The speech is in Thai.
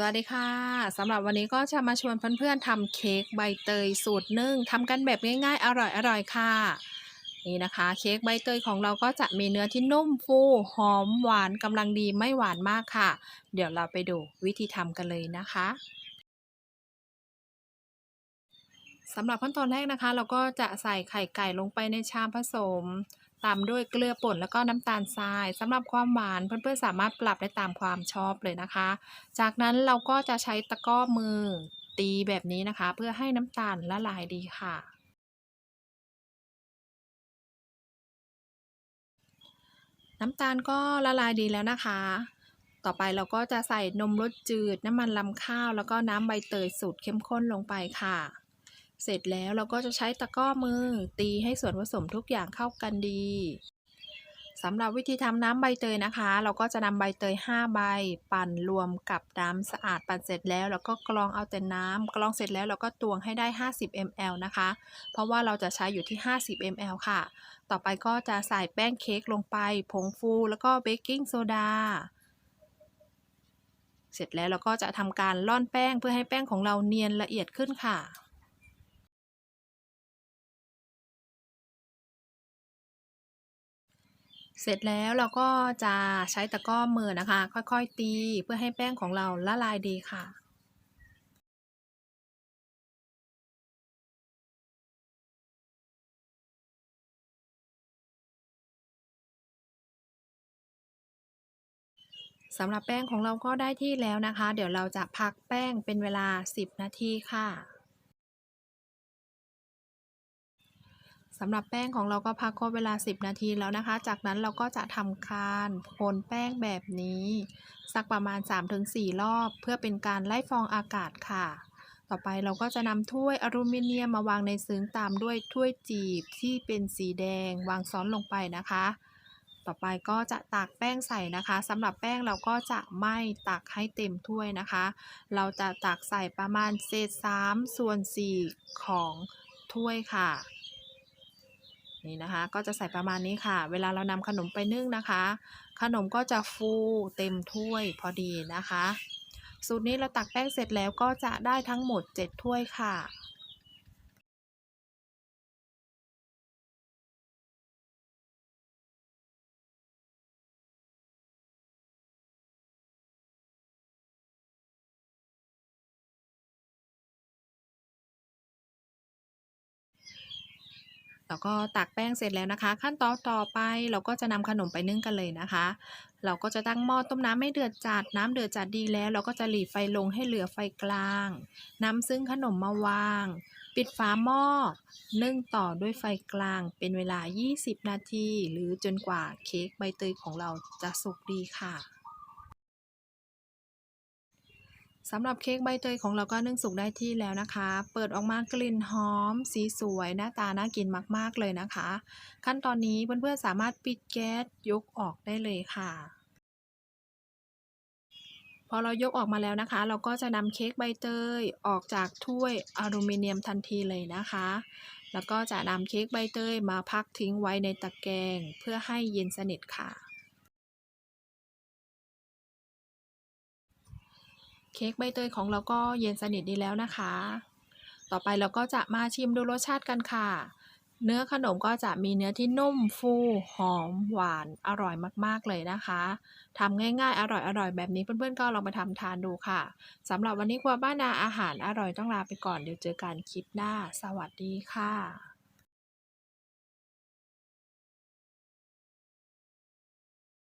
สวัสดีค่ะสำหรับวันนี้ก็จะมาชวนเพื่อนๆทำเค้กใบเตยสูตรนึ่งทำกันแบบง่ายๆ อร่อยๆค่ะ นี่นะคะ เค้กใบเตยของเราก็จะมีเนื้อที่นุ่มฟูหอมหวานกำลังดีไม่หวานมากค่ะ เดี๋ยวเราไปดูวิธีทำกันเลยนะคะสำหรับขั้นตอนแรกนะคะ เราก็จะใส่ไข่ไก่ลงไปในชามผสม ตามด้วยเกลือป่นแล้วก็น้ำตาลทรายสำหรับความหวานเพื่อนๆสามารถปรับได้ตามความชอบเลยนะคะ จากนั้นเราก็จะใช้ตะก้อมือตีแบบนี้นะคะ เพื่อให้น้ำตาลละลายดีค่ะ น้ำตาลก็ละลายดีแล้วนะคะ ต่อไปเราก็จะใส่นมรสจืดน้ำมันลำข้าว แล้วก็น้ำใบเตยสูตรเข้มข้นลงไปค่ะ เสร็จแล้วเราก็จะใช้ตะกร้อมือตีให้ส่วนผสมทุกอย่างเข้ากันดีสำหรับวิธีทำน้ำใบเตยนะคะ เราก็จะนำใบเตย 5 ใบ ปั่นรวมกับน้ำสะอาดปั่นเสร็จแล้ว แล้วก็กรองเอาแต่น้ำกรองเสร็จแล้วเราก็ตวงให้ได้ 50 ml นะคะ เพราะว่าเราจะใช้อยู่ที่ 50 ml ค่ะ ต่อไปก็จะใส่แป้งเค้กลงไป ผงฟู แล้วก็เบกกิ้งโซดา เสร็จแล้วเราก็จะทำการร่อนแป้งเพื่อให้แป้งของเราเนียนละเอียดขึ้นค่ะ เสร็จแล้วเราก็จะใช้ตะกร้อมือนะคะ ค่อยๆตีเพื่อให้แป้งของเราละลายดีค่ะ สำหรับแป้งของเราก็ได้ที่แล้วนะคะ เดี๋ยวเราจะพักแป้งเป็นเวลา 10 นาทีค่ะ สำหรับแป้งของเราก็พักครบเวลา 10 นาทีแล้วนะคะ จากนั้นเราก็จะทำการคนแป้งแบบนี้ สักประมาณ 3-4 รอบ เพื่อเป็นการไล่ฟองอากาศค่ะ ต่อไปเราก็จะนำถ้วยอลูมิเนียมมาวางในซึ้งตามด้วยถ้วยจีบที่เป็นสีแดงวางซ้อนลงไปนะคะ ต่อไปก็จะตักแป้งใส่นะคะสำหรับแป้งเราก็จะไม่ตักให้เต็มถ้วยนะคะ เราจะตักใส่ประมาณเศษ3ส่วน4ของถ้วยค่ะ นี่นะคะ ก็จะใส่ประมาณนี้ค่ะ เวลาเรานำขนมไปนึ่งนะคะ ขนมก็จะฟูเต็มถ้วยพอดีนะคะ สูตรนี้เราตักแป้งเสร็จแล้วก็จะได้ทั้งหมด 7 ถ้วยค่ะ แล้วก็ตักแป้งเสร็จแล้วนะคะ ขั้นตอนต่อไปเราก็จะนำขนมไปนึ่งกันเลยนะคะ เราก็จะตั้งหม้อต้มน้ำให้เดือดจัด น้ำเดือดจัดดีแล้ว เราก็จะหลีไฟลงให้เหลือไฟกลางนำซึ่งขนมมาวาง ปิดฝาหม้อ นึ่งต่อด้วยไฟกลาง เป็นเวลา 20 นาที หรือจนกว่าเค้กใบเตยของเราจะสุกดีค่ะ สำหรับเค้กใบเตยของเราก็นึ่งสุกได้ที่แล้วนะคะ เปิดออกมากลิ่นหอม สีสวยหน้าตาน่ากินมากๆเลยนะคะ ขั้นตอนนี้เพื่อนๆสามารถปิดแก๊สยกออกได้เลยค่ะ พอเรายกออกมาแล้วนะคะ เราก็จะนำเค้กใบเตยออกจากถ้วยอลูมิเนียมทันทีเลยนะคะ แล้วก็จะนำเค้กใบเตยมาพักทิ้งไว้ในตะแกรงเพื่อให้เย็นสนิทค่ะ เค้กใบเตยของเราก็เย็นสนิทดีแล้วนะคะ ต่อไปเราก็จะมาชิมดูรสชาติกันค่ะ เนื้อขนมก็จะมีเนื้อที่นุ่มฟูหอมหวานอร่อยมากๆเลยนะคะทำง่ายๆ อร่อยๆ แบบนี้เพื่อนๆก็ลองไปทำทานดูค่ะสำหรับวันนี้ครัวบ้านนาอาหารอร่อยต้องลาไปก่อนเดี๋ยวเจอกันคลิปหน้า สวัสดีค่ะ